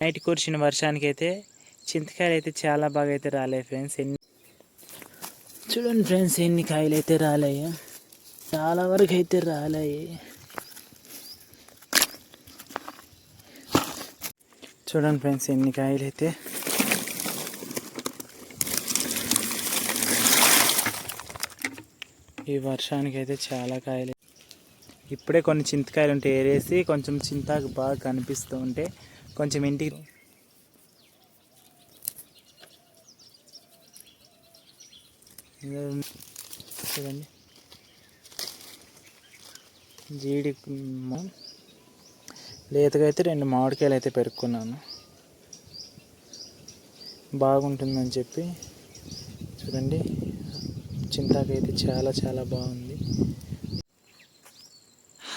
Night కురిసిన వర్షానికి అయితే చింతకాయలు అయితే చాలా బాగా అయితే రాలేదు ఫ్రెండ్స్. ఎన్ని చూడండి ఫ్రెండ్స్ ఎన్ని కాయలు అయితే రాలేయి చాలా వరకు అయితే రాలేయి చూడండి ఫ్రెండ్స్ ఎన్ని కాయలు అయితే ఈ వర్షానికి అయితే చాలా కాయలు. ఇప్పుడే కొన్ని చింతకాయలు ఉంటే ఏరేసి కొంచెం చింతాకు బాగా కనిపిస్తూ ఉంటే కొంచెం ఇంటికి చూడండి. జీడి లేతగా అయితే రెండు మామిడికాయలు అయితే పెరుక్కున్నాను. బాగుంటుందని చెప్పి చూడండి. చింతాకైతే చాలా చాలా బాగుంది.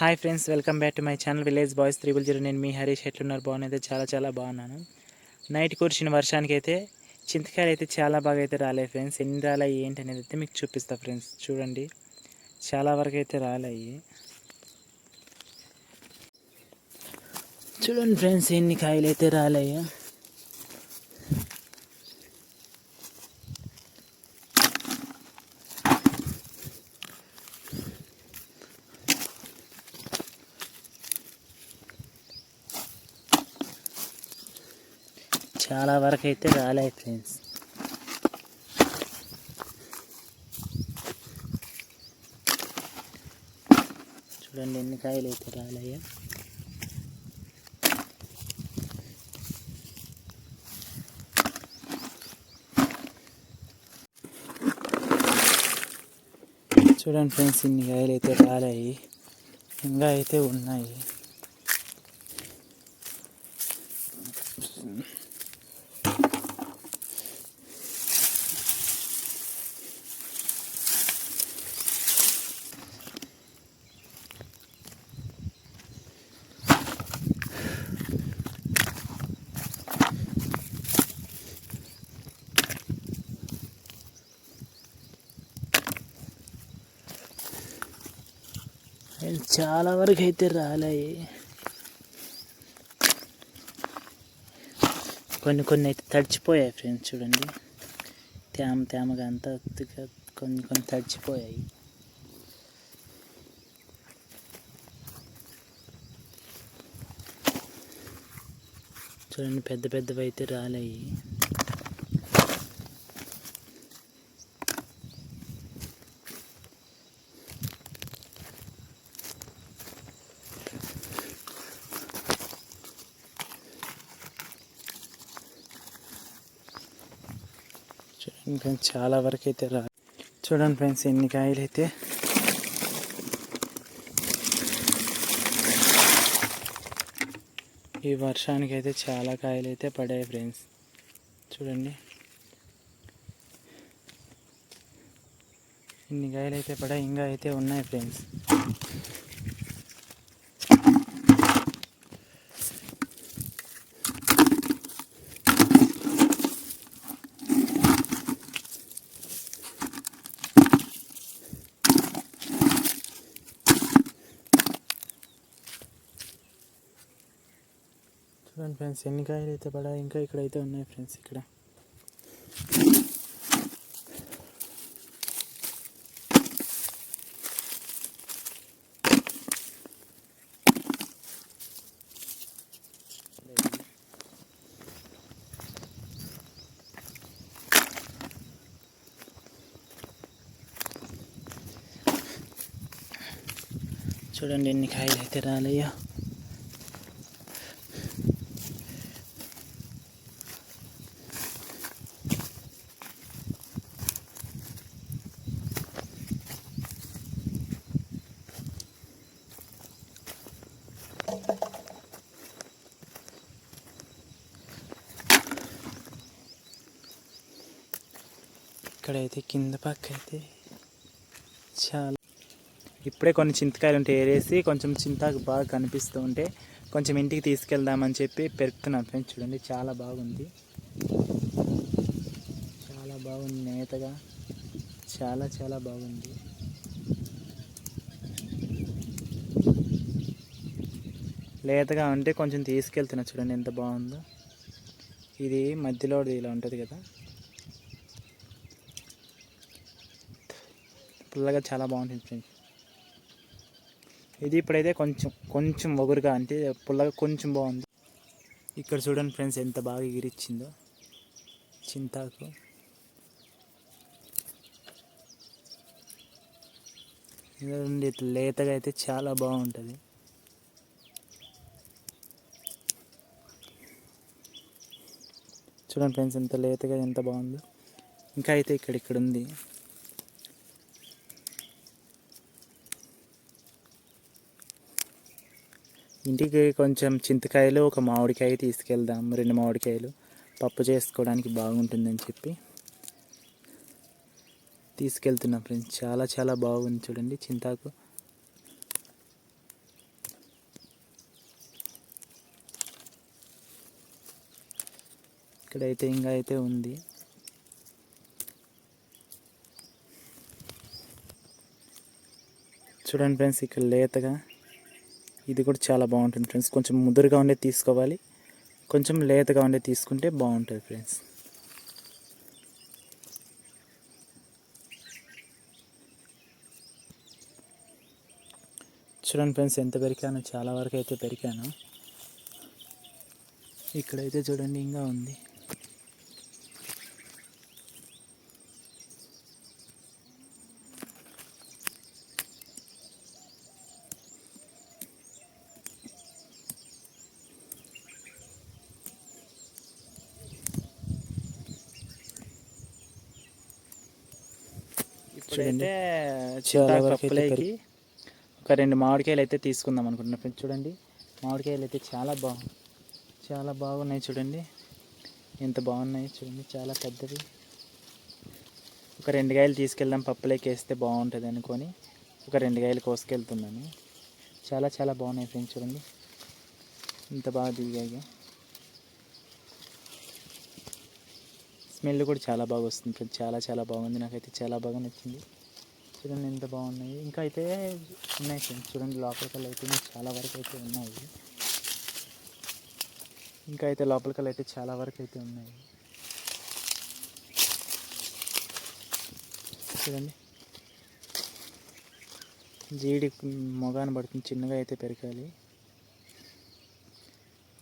Hi friends welcome back to my channel village boys triple zero. నేను మీ హరీష్ ఎట్లున్నారు? బాగున్నైతే చాలా చాలా బాగున్నాను. నైట్ కురిసిన వర్షానికి అయితే చింతకాయలు అయితే చాలా బాగా అయితే రాలేదు ఫ్రెండ్స్. ఎన్ని రాలాయి ఏంటి అనేది అయితే మీకు చూపిస్తా ఫ్రెండ్స్. చూడండి. చాలా వరకు అయితే రాలాయి. చూడండి ఫ్రెండ్స్ ఎన్ని కాయలు అయితే రాలాయి. చాలా వరకు అయితే రాలే ఫ్రెండ్స్ చూడండి ఎన్ని కాయలు అయితే రాలయ్యా. చూడండి ఫ్రెండ్స్ ఇన్ని కాయలు అయితే రాలాయి ఇంకా అయితే ఉన్నాయి. చాలా వరకు అయితే రాలాయి కొన్ని కొన్ని అయితే తడిచిపోయాయి ఫ్రెండ్స్ చూడండి. తేమ తేమగా అంతా కొన్ని కొన్ని తడిచిపోయాయి. చూడండి పెద్ద పెద్దవి అయితే రాలాయి. చూడండి ఫ్రెండ్స్ చాలా వరకు అయితే రా చూడండి ఫ్రెండ్స్ ఎన్ని కాయలు అయితే. ఈ వర్షానికి అయితే చాలా కాయలు అయితే పడాయి ఫ్రెండ్స్. చూడండి. ఇన్ని కాయలు అయితే పడాయి ఇంకా అయితే ఉన్నాయి ఫ్రెండ్స్. చూడండి ఫ్రెండ్స్ ఎన్ని కాయలు అయితే పడాయి ఇంకా ఇక్కడ అయితే ఉన్నాయి ఫ్రెండ్స్ ఇక్కడ. చూడండి ఎన్ని కాయలు అయితే రాలయ్యా. ఇక్కడైతే కింద పక్క అయితే చాలా ఇప్పుడే కొన్ని చింతకాయలు ఉంటే ఏరేసి కొంచెం చింతాకు బాగా కనిపిస్తూ ఉంటే కొంచెం ఇంటికి తీసుకెళ్దామని చెప్పి పెరుకుతున్నాను ఫ్రెండ్స్. చూడండి చాలా బాగుంది. చాలా బాగుంది నేతగా. చాలా చాలా బాగుంది. లేతగా ఉంటే కొంచెం తీసుకెళ్తున్నా. చూడండి ఎంత బాగుందో. ఇది మధ్యలో ఇలా ఉంటుంది కదా. పుల్లగా చాలా బాగుంటుంది ఫ్రెండ్స్ ఇది ఇప్పుడైతే కొంచెం కొంచెం ఒగురుగా అంటే పుల్లగా కొంచెం బాగుంది. ఇక్కడ చూడండి ఫ్రెండ్స్ ఎంత బాగా ఎగిరిచ్చిందో. చింతాకు. ఇదిగోండి ఇట్లా లేతగా అయితే చాలా బాగుంటుంది. చూడండి ఫ్రెండ్స్ ఎంత లేతగా ఎంత బాగుందో. ఇంకా అయితే ఇక్కడ ఇక్కడ ఉంది. ఇంటికి కొంచెం చింతకాయలు ఒక మామిడికాయ తీసుకెళ్దాం రెండు మామిడికాయలు. పప్పు చేసుకోవడానికి బాగుంటుందని చెప్పి తీసుకెళ్తున్నా ఫ్రెండ్స్. చాలా చాలా బాగుంది చూడండి చింతాకు. ఇక్కడైతే ఇంకా అయితే ఉంది. చూడండి ఫ్రెండ్స్ ఇక్కడ లేతగా ఇది కూడా చాలా బాగుంటుంది ఫ్రెండ్స్ కొంచెం ముదురుగా ఉండే తీసుకోవాలి. కొంచెం లేతగా ఉండే తీసుకుంటే బాగుంటుంది ఫ్రెండ్స్ చూడండి ఫ్రెండ్స్ ఎంత పెరికాను చాలా వరకు అయితే పెరికాను. ఇక్కడైతే చూడండి ఇంకా ఉంది. అయితే పప్పులేకి ఒక రెండు మామిడికాయలు అయితే తీసుకుందాం అనుకుంటున్నా ఫ్రెండ్స్ చూడండి. మామిడికాయలు అయితే చాలా బాగు చాలా బాగున్నాయి చూడండి. ఎంత బాగున్నాయి చూడండి. చాలా పెద్దవి. ఒక రెండు కాయలు తీసుకెళ్దాం పప్పులోకి వేస్తే బాగుంటుంది అనుకొని ఒక రెండు కాయలు కోసుకెళ్తున్నాను. చాలా చాలా బాగున్నాయి ఫ్రెండ్స్ చూడండి. ఇంత బాగా దిగాయి. స్మెల్ కూడా చాలా బాగా వస్తుంది ఫ్రెండ్స్. చాలా చాలా బాగుంది. నాకైతే చాలా బాగా నచ్చింది. చూడండి ఎంత బాగున్నాయి ఇంకా అయితే ఉన్నాయి ఫ్రెండ్స్. చూడండి లోపలికల్ అయితే చాలా వరకు అయితే ఉన్నాయి. ఇంకా అయితే లోపలికల్ అయితే చాలా వరకు అయితే ఉన్నాయి. చూడండి. జీడి మొగాన పడుతుంది. చిన్నగా అయితే పెరగాలి.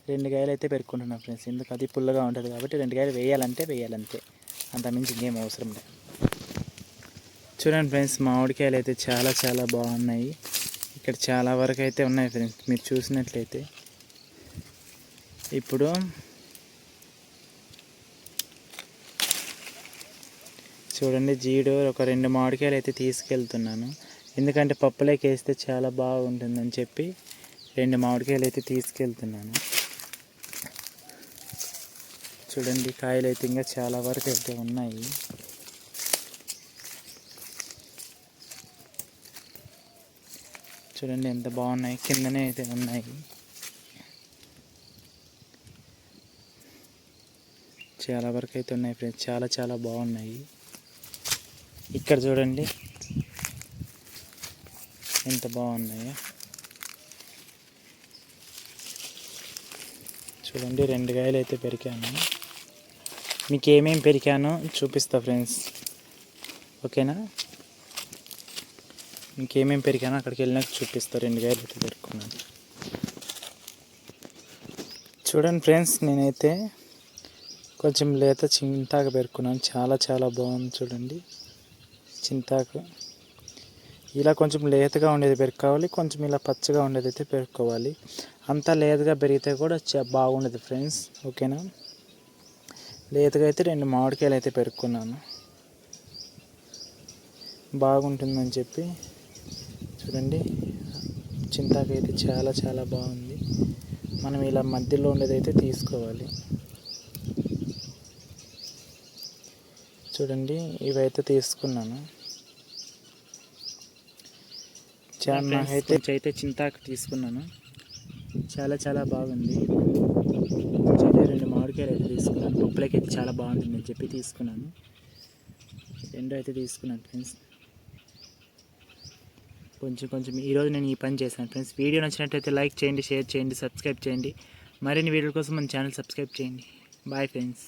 రెండు కాయలు అయితే పెట్టుకుంటున్నాను ఫ్రెండ్స్. ఎందుకు? అది పుల్లగా ఉంటుంది కాబట్టి రెండు కాయలు వేయాలంటే వేయాలంతే. అంతమించి ఇంకేం అవసరం లేదు చూడండి ఫ్రెండ్స్ మామిడికాయలు అయితే చాలా చాలా బాగున్నాయి. ఇక్కడ చాలా వరకు అయితే ఉన్నాయి ఫ్రెండ్స్ మీరు చూసినట్లయితే. ఇప్పుడు చూడండి జీడు ఒక రెండు మామిడికాయలు అయితే తీసుకెళ్తున్నాను. ఎందుకంటే పప్పులోకి వేస్తే చాలా బాగుంటుందని చెప్పి రెండు మామిడికాయలు అయితే తీసుకెళ్తున్నాను. చూడండి కాయలు అయితే ఇంకా చాలా వరకు అయితే ఉన్నాయి. చూడండి ఎంత బాగున్నాయి కిందనే అయితే ఉన్నాయి. చాలా వరకు అయితే ఉన్నాయి ఫ్రెండ్స్ చాలా చాలా బాగున్నాయి. ఇక్కడ చూడండి ఎంత బాగున్నాయో. చూడండి రెండు కాయలు అయితే పెరికాను మీకు ఏమేమి పెరికానో చూపిస్తా ఫ్రెండ్స్. ఓకేనా? మీకు ఏమేమి పెరిగానో అక్కడికి వెళ్ళినాక చూపిస్తా రెండు వేలు అయితే పెరుకున్నాను చూడండి ఫ్రెండ్స్ నేనైతే కొంచెం లేత చింతాకు పెరుకున్నాను చాలా చాలా బాగుంది చూడండి. చింతాకు. ఇలా కొంచెం లేతగా ఉండేది పెరుక్కోవాలి కొంచెం ఇలా పచ్చగా ఉండేది అయితే పెరుక్కోవాలి అంతా లేతగా పెరిగితే కూడా బాగుండదు ఫ్రెండ్స్. ఓకేనా? లేతగా అయితే రెండు మామిడికాయలు అయితే పెరుక్కున్నాను. బాగుంటుందని చెప్పి చూడండి. చింతాకు అయితే చాలా చాలా బాగుంది. మనం ఇలా మధ్యలో ఉండేది అయితే తీసుకోవాలి. చూడండి ఇవైతే తీసుకున్నాను. చాలా నాకైతే అయితే చింతాకు తీసుకున్నాను. చాలా చాలా బాగుంది అయితే రెండు మామిడికాయలు అయితే లోపలికి అయితే చాలా బాగుంటుంది చెప్పి తీసుకున్నాను. రెండు అయితే తీసుకున్నాను ఫ్రెండ్స్. కొంచెం కొంచెం ఈరోజు నేను ఈ పని చేశాను ఫ్రెండ్స్. వీడియో నచ్చినట్లయితే లైక్ చేయండి షేర్ చేయండి సబ్స్క్రైబ్ చేయండి. మరిన్ని వీడియోల కోసం మన ఛానల్ సబ్స్క్రైబ్ చేయండి. Bye friends.